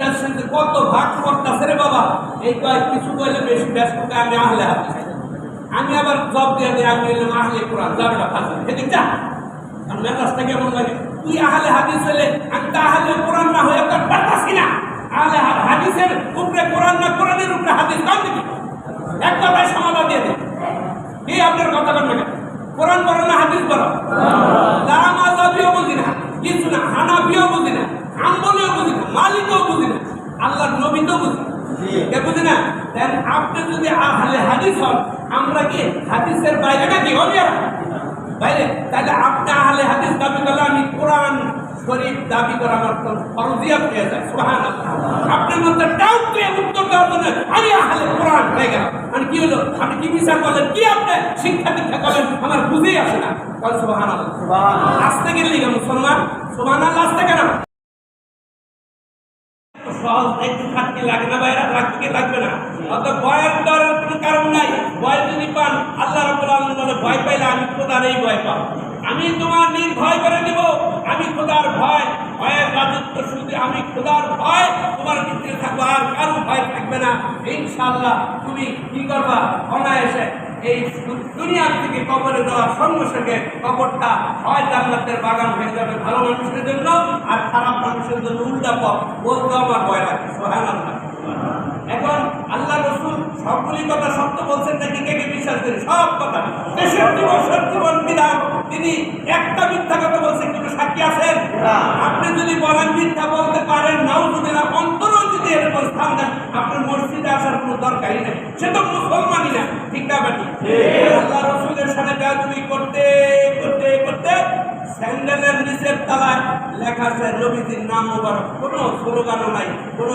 কত ভাগ করতেছে রে বাবা? এই কয়েক কিছু কইলে বেশি ব্যস্ত আমি আহলে হাদিস আমি আবার জব দিয়ে দিই আমি হইলাম আহলে কোরআন যা। আর মেজাজটা কেমন লাগে? তুই আহলে হাদিস হলে আমি তো আহলে কোরআন না হয়ে তোর পারতাছি না। আহলে হাদিসের উপরে কোরআন না কোরআনের উপরে হাদিস কান দিবি এক কথায় সমাধান দিয়ে দে কি আপনার কথা বলবে কোরআন বলো না হাদিস বলো লামাজাবিও বুঝি না কিছু না হানাবিও বুঝি না হাম্বলিও বুঝি না মালিকও বুঝি না আল্লাহর নবী তো বুঝি। না। দেন আপনি যদি আহলে হাদিস হন আমরা কি হাদিসের বাইরে নাকি হবে? বাইরে? তাহলে আপনি আহলে হাদিস দাবি করলে আমি কোরআন শরীফ দাবি করা আমার ফরজিয়াত হয়ে যায়? আপনার মধ্যে ডাউট দিয়ে উত্তর দেওয়ার জন্য আমি আহলে কোরআন হয়ে গেলাম। মানে কি হলো? আপনি কি বিচার করলেন? কি আপনি শিক্ষা দীক্ষা করলেন? আমার বুঝেই আসে না। কাল সুবহানাল্লাহ। আসতে গেলে মুসলমান? সুবহানাল্লাহ আসতে কেন সহজ একটু খাটতে লাগে না বাইরে রাখতে লাগবে না। অত ভয়ের কোনো কারণ নাই। ভয় যদি পান, আল্লাহ রাব্বুল আলামিন বলে, ভয় পাইলে আমি খোদার এই ভয় পাবো। আমি তোমার নির্ভয় করে দিব। আমি খোদার ভয়, ভয়ের রাজত্ব শুধু আমি খোদার ভয়, তোমার ভিতরে থাকব আর কারও ভয় থাকবে না। ইনশাআল্লাহ, তুমি কি করবা? অনায়াসে এই দুনিয়া থেকে কবরে দেওয়ার সঙ্গে সঙ্গে কবরটা হয় জান্নাতের বাগান হয়ে যাবে ভালো মানুষের জন্য আর খারাপ মানুষের জন্য উল্টা পথ। বলতে আমার ভয় লাগে সুবহানাল্লাহ। এখন আল্লাহ রসুল সবগুলি কথা সত্য বলছেন নাকি? কে কে বিশ্বাস করি? সব কথা। বছর জীবন বিধান তিনি একটা মিথ্যা কথা বলছেন কিন্তু সাক্ষী আছেন? আপনি যদি বলেন মিথ্যা কোনো দরকারই নাই। সে তো মুসলমানই না। ঠিক না বাটি? আল্লাহ রসুলের সাথে বেয়াদবি করতে করতে করতে স্যান্ডেলের নিচের তলায় লেখা আছে নবীজির নাম মোবারক। কোনো স্লোগানও নাই কোনো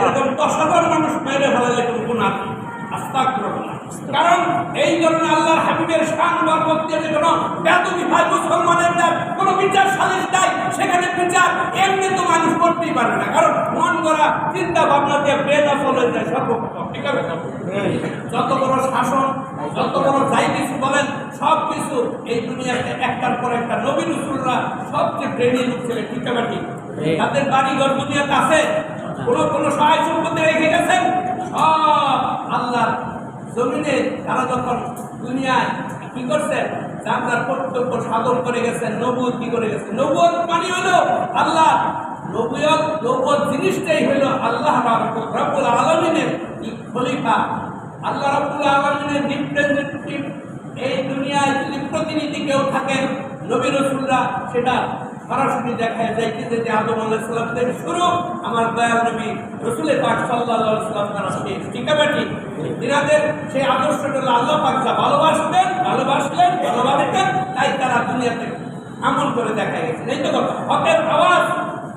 এরকম দশ হাজার মানুষ মেরে ফেলালে কোনো গুণা নেই। আস্তাগফিরুল্লাহ। কারণ এই ধরনের আল্লাহর হাবিবের শান বরকত দিয়ে কোনো বেদবি ভাই মুসলমানের না কোনো বিচার সালিশ নাই সেখানে বিচার এমনি তো মানুষ করতেই পারবে না। কারণ মন করা চিন্তা ভাবনা দিয়ে বেদফল হয়ে যায় সর্বপ্রথম। ঠিক আছে যত বড় শাসন যত বড় যাই কিছু বলেন সব কিছু এই দুনিয়াতে একটার পর একটা নবী রসুলরা সবচেয়ে ব্রেনি ছিলেন ঠিক আছে? তাদের বাড়িঘর দুনিয়াতে আছে কোনো কোনো সহায় সম্পত্তি রেখে গেছেন জমিনে তারা যখন দুনিয়ায় কি করছেন আপনার কর্তব্য সাধন করে গেছেন নবুয় কি করে গেছেন নবুয় মানে হলো আল্লাহ, নবুয়ত নবুয়ত জিনিসটাই হলো আল্লাহ রাব্বুল আলমিনের খলিফা। আল্লাহ রাব্বুল আলমিনের রিপ্রেজেন্টেটিভ এই দুনিয়ায় যদি প্রতিনিধি কেউ থাকেন, নবী সেটা সরাসরি দেখায় যাইতেছে যে আদম আলাইসাল্লাম থেকে শুরু আমার দয়াল নবী রসুলে পাক সাল্লাহ সাল্লাম তারা শেষ ঠিক আছে ঠিক তিনাদের সেই আদর্শটা আল্লাহ পাক যা ভালোবাসতেন ভালোবাসলেন ভালোবাসতেন তাই তারা দুনিয়াতে আমল করে দেখা গেছে। এই তো কথা। হকের আওয়াজ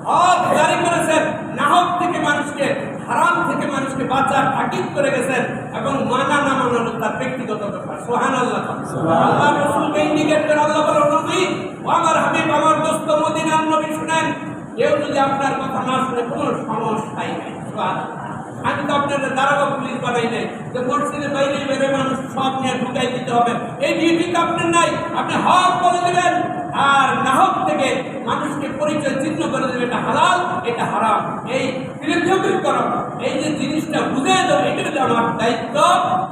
হক জারি করেছেন নাহক থেকে মানুষকে হারাম থেকে মানুষকে বাঁচার তাকিদ করে গেছেন এবং মানা না মানা হলো তার ব্যক্তিগত ব্যাপার। সোহান আল্লাহ আল্লাহ রসুলকে ইন্ডিকেট করে আল্লাহ বলো নবী আমার হাবিব আমার নবী শুনেন, কেউ যদি আপনার কথা না শুনে কোনো সমস্যাই নাই। আমি তো আপনার দাঁড়াবো পুলিশ বানাই নাই, যে মসজিদে বাইরে বেরোয় মানুষ সব নিয়ে ঢুকাই দিতে হবে। এই ডিউটি তো আপনার নাই, আপনি হক বলে দেবেন। আর নাহক থেকে মানুষকে পরিচয় চিহ্ন করে দেবে এটা হালাল, এটা হারাম। এই পৃথকীকরণ এই যে জিনিসটা বুঝে দেবো এটা আমার দায়িত্ব।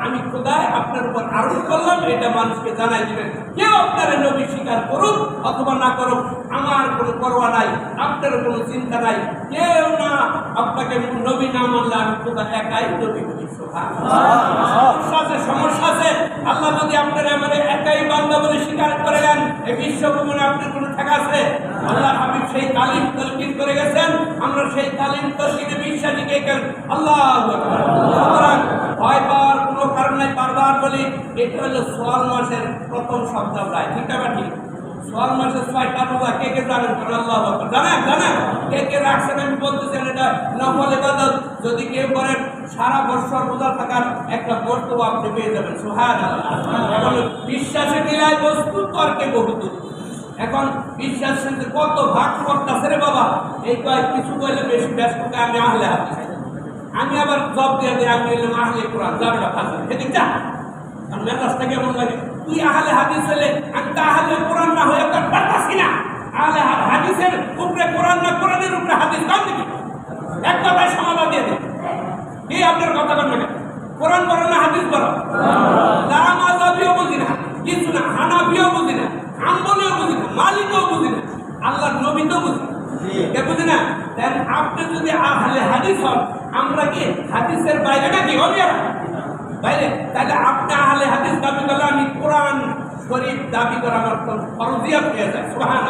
আমি খোদায় আপনার উপর আরোপ করলাম, এটা মানুষকে জানাই দিবেন। কেউ আপনার নবী স্বীকার করুক অথবা না করুক, আমার কোনো পরোয়া নাই, আপনার কোনো চিন্তা নাই। কেউ না, আপনাকে নবী না মানলে আমি খোদা একাই নবী বলি সমস্যা আছে আল্লাহ যদি আপনার আমার একাই বান্দা বলে স্বীকার করে দেন, এই বিশ্বভূমনে আপনার কোনো ঠেকা আছে? আল্লাহ হাবিব সেই তালিম তলকিন করে গেছেন। আমরা সেই তালিম তলকিনে বিশ্বাসী কে কেন? আল্লাহ ভয় কোনো বারবার বলি, এটা হলো সোয়াল মাসের প্রথম প্রায়। ঠিক ঠিক। কে কে জানেন? আল্লাহ জানেন জানেন। কে কে রাখছেন আমি বলতেছেন এটা নফল ইবাদত। যদি কেউ করেন সারা বছর রোজা থাকার একটা বর্তব আপনি পেয়ে যাবেন। সুহান বিশ্বাসে মিলায় বস্তু তর্কে বহুদূর। এখন বিশ্বাস শুনতে কত ভাগ করতেছে রে বাবা। এই কয়েক কিছু বললে বেশি ব্যস্ত আমি আহলে হাতে আমি আবার জব দিয়ে দিই আমি এলাম আহলে কোরআন জাবরা যা। কেমন লাগে? তুই আহলে হাদিস হলে আমি তো আহলে কোরআন না হয়ে পারতাছি না। আহলে হাদিসের উপরে কোরআন না কোরআনের উপরে হাদিস দাম দিবি এক কথায় সমাধান দিয়ে দিবি এই আপনার কথা বলবে কোরআন বলো না হাদিস বলো না। মাজাবিও বুঝি না। কিছু না হানাবিও মালিকও বুঝি না আল্লাহর নবী তো বুঝে না। বুঝে না? দেন আপনি যদি আহলে হাদিস হন আমরা কি হাদিসের বাইরে নাকি হবে বাইরে? তাহলে আপনি আহলে হাদিস দাবি করলে আমি কোরআন শরীফ দাবি করা আমার ফরজিয়াত হয়ে যায় সুবহান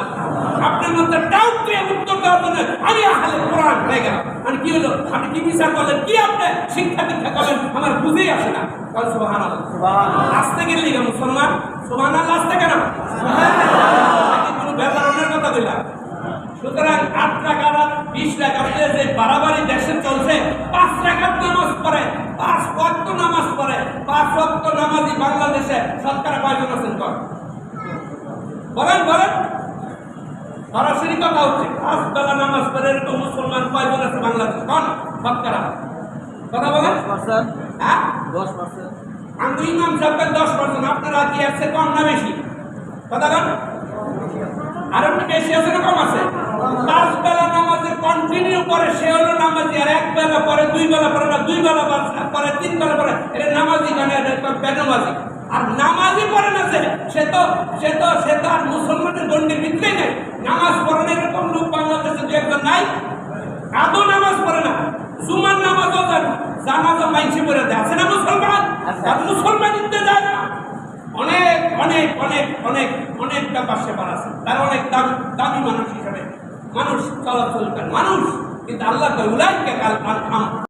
আপনার মধ্যে ডাউট দিয়ে উত্তর দেওয়ার জন্য আমি আহলে কোরআন হয়ে গেলাম। মানে কি হলো? আপনি কি বিচার করলেন? কি আপনি শিক্ষা দীক্ষা করলেন? আমার বুঝেই আসে না। সুবহান আসতে গেলে মুসলমান? সুবহান আল্লাহ আসতে কেন? কোনো ব্যাপারণের কথা বললাম সুতরাং আট টাকা বিশ টাকা যে বাড়াবাড়ি দেশে চলছে পাঁচ টাকার নামাজ পড়ে ওয়াক্ত নামাজ পড়ে পাঁচ ওয়াক্ত নামাজই বাংলাদেশে সরকার কয়জন আছেন কর বলেন বলেন। সরাসরি কথা হচ্ছে পাঁচ বেলা নামাজ পড়ে এরকম মুসলমান কয়জন আছে বাংলাদেশ? কন সরকারা কথা বলেন। হ্যাঁ? দশ পার্সেন্ট। আমি ইমাম সাহেবের দশ পার্সেন্ট আপনারা কি আছে কম না বেশি? কথা বলেন। আর বেশি আছে নামাজি আর এক বেলা পরে দুই বেলা পরে না দুই বেলা পরে- তিন বেলা পরে এটা নামাজি মানে বেনামাজি। আর নামাজি পড়ে না সে সে তো সে তো সে তো আর মুসলমানের গণ্ডির ভিতরেই নেই। নামাজ পড়ে না এরকম লোক বাংলাদেশে দু একজন নাই। আদৌ নামাজ পড়ে না। জুমার নামাজও দেন জানাজা মাইছে পড়ে দেয়। আছে না মুসলমান? আর মুসলমান দিতে যায় না। অনেক অনেক অনেক অনেক অনেক ব্যাপার সেবার আছে। তার অনেক দামি দামি মানুষ হিসাবে। মানুষ চলাচল মানুষ। কিন্তু আল্লাহ উলাইকে কাল